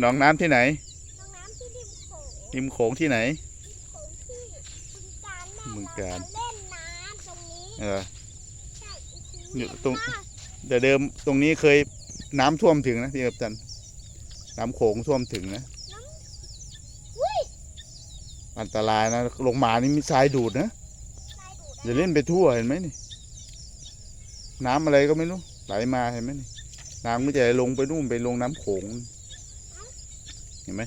หนองน้ำที่ไหนน้องน้ำที่ริมโขงริมโขงที่ไหนโขงที่บึงการแม่บึงกาฬเล่นน้ำตรงนี้เออ ใช่อยู่ตรง มากแต่เดิมตรงนี้เคยน้ำท่วมถึงนะพี่กัปตันน้ำโขงท่วมถึงนะ อุ้ยอันตรายนะลงมานี่มีทรายดูดนะทรายดูดอย่าเล่นไปทั่วเห็นไหมนี่ น้ำอะไรก็ไม่รู้ไหลมาเห็นไหมนี่ น้ำก็จะลงไปนู่นไปลงน้ำโขง เห็นไหม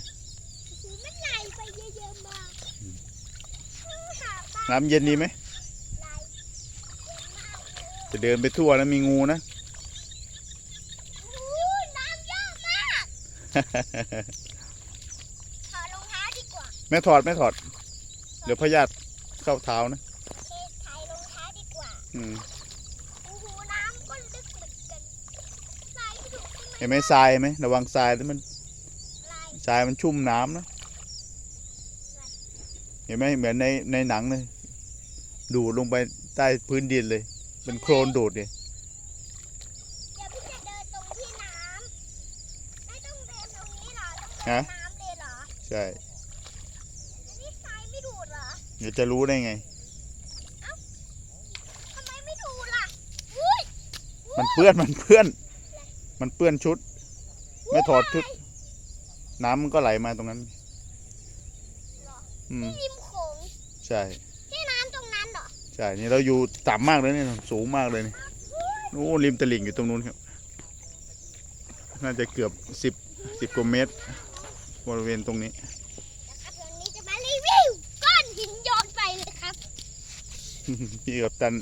หูมันไหลไปเยอะๆมากอืมหาปลาน้ำเย็นดีไหมไหลเยอะมากเลยจะเดินไปทั่วแล้วมีงูนะอู้น้ำเยอะมากถอดรองเท้าดีกว่าแม่ถอดแม่ถอด เดี๋ยวพยาธิเข้าเท้านะเทใส่รองเท้าดีกว่า อืม โอ้โหน้ำก็ลึกเหมือนกันทรายดุใช่ไหม เห็นไหมทรายไหมระวังทรายแล้วมันลายทรายมันชุ่มน้ำนะเห็นไหมเหมือนในในหนังเลยดูดลงไปใต้พื้นดินเลย เป็นโคลนดูดเนี่ยเดี๋ยวพี่จะเดินตรงที่น้ำไม่ต้องเดินตรงนี้เหรอต้องเดินน้ำเลยเหรอใช่อันนี้ทรายไม่ดูดเหรอเดี๋ยวจะรู้ได้ไงทำไมไม่ดูดล่ะอุ้ยมันเปื้อนมันเปื้อน มันเปื้อนชุด ไม่ถอดชุด น้ำมันก็ไหลมาตรงนั้น อืม ริมโขงใช่ ที่น้ำตรงนั้นเหรอใช่ นี่เราอยู่ต่ำมากเลยเนี่ยสูงมากเลยนี่โอ้ริมตลิ่งอยู่ตรงนู้นครับ น่าจะเกือบสิบสิบกว่าเมตร บริเวณตรงนี้ นะครับเดี๋ยวนี้จะมารีวิวก้อนหินโยนไปเลยครับ พี่กับตัน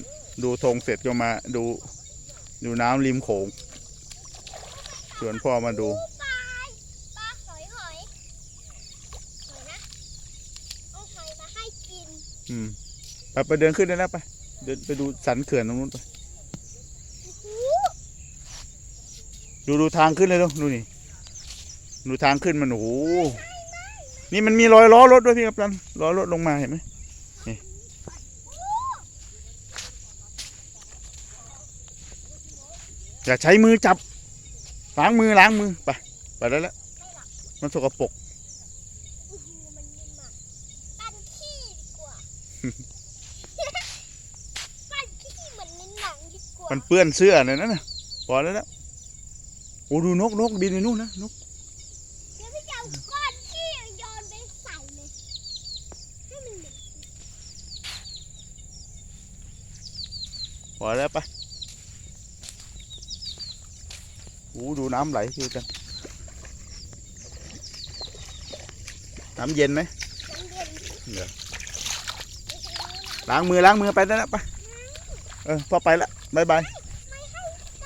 ดูธงเสร็จก็มาดู ดูน้ำริมโขง ชวนพ่อมาดูปลาปลาหอยหอยหอยนะเอาหอยมาให้กินอืมไปไปเดินขึ้นได้แล้วไปเดินไปดูสันเขื่อนตรงนู้นไปโอ้โหดูดูทางขึ้นเลยดูดูนี่ดูทางขึ้นมันโอ้โหนี่มันมีรอยล้อรถด้วยพี่กับตันล้อรถลงมาเห็นไหมนี่อย่าใช้มือจับ ล้างมือล้างมือไปไปได้แล้ว มันสกปรกโอ้โหมันนิ่มมากปั้นขี้ดีกว่าปั้นขี้เหมือนในหนังดีกว่ามันเปื้อนเสื้อเลยนั่นน่ะพอแล้วแล้วโอ้ดูนกนกบินในนู่นนะนกเดี๋ยวพี่จะเอาก้อนขี้โยนไปใส่เลยให้มันเหมือนพอแล้วไป โอ้ดูน้ำไหลคือกัน น้ำเย็นไหมน้ำเย็นเดี๋ยวโอ้โหน้ล้างมือล้างมือไปได้แล้วไป เออพ่อไปละบายบายำไม่ให้ไป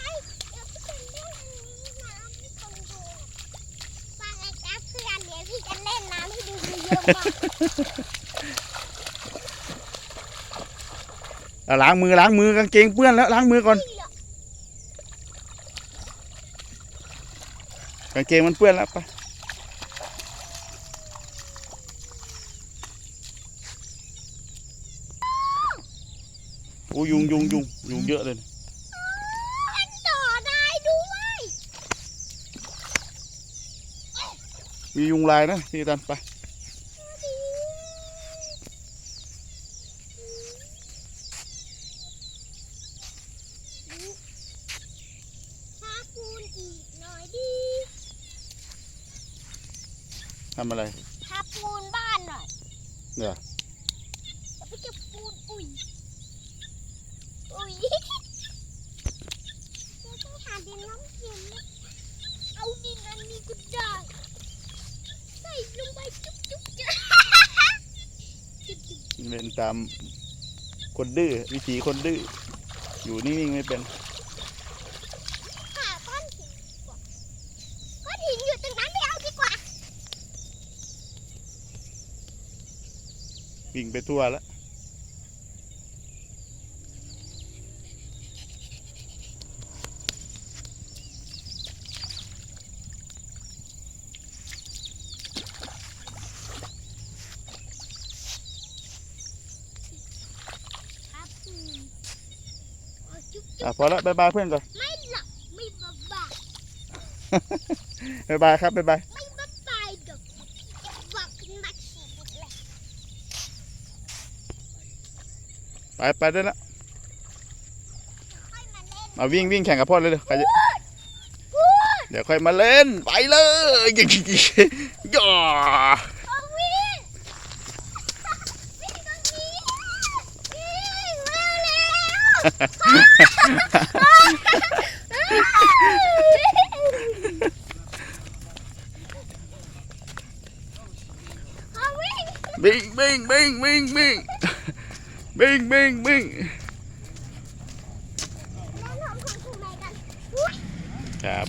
เดี๋ยวพี่จะเล่นอันนี้น้ำไม่ต้องดูฟังไอ้แจ๊คเพื่อนเดี๋ยวพี่จะเล่นน้ำให้ดูเยอะมากอะล้างมือล้างมือกางเกงเปื้อนแล้วล้างมือก่อน นี่เหรอกางเกงมันเปื้อนแล้วไปโอ้ยุงยุงยุงยุงเยอะเลยมันต่อได้ด้วย มียุงลายนะที่ตันไป พาปูนอีกหน่อยดี ทำอะไรพาปูนบ้านหน่อยเดี๋ยวเดี๋ยวพี่จะปูนอุ้ยอุ้ยเราต้องหาดินน้ำเค็มนะเอาดินอันนี้ก็ได้ใส่ลงไปจุ๊บจุ๊บจุ๊บจุ๊บจุ๊บเป็นตามคนดื้อวิถีคนดื้ออยู่นิ่งๆไม่เป็น หาก้อนหินดีกว่าก้อนหินอยู่ตรงนั้นไม่เอาดีกว่า วิ่งไปทั่วแล้วครับปูนเอาจุ๊บจุ๊บอะพอแล้วบายบายเพื่อนก่อน ไม่หลับไม่บ้าบ้าบ๊ายบายครับบ๊ายบาย ไม่มาตายดอกจะบอกนักชีวิตเลย ไปไปได้แล้วค่อยมาเล่นมาวิ่งวิ่งแข่งกับพ่อเลยเร็วใครจะพูดเดี๋ยวค่อยมาเล่น ไปเลยย่าเอาวิ่งวิ่งตรงนี้วิ่งมาแล้วเอาวิ่ง บิงบิงบิงครับ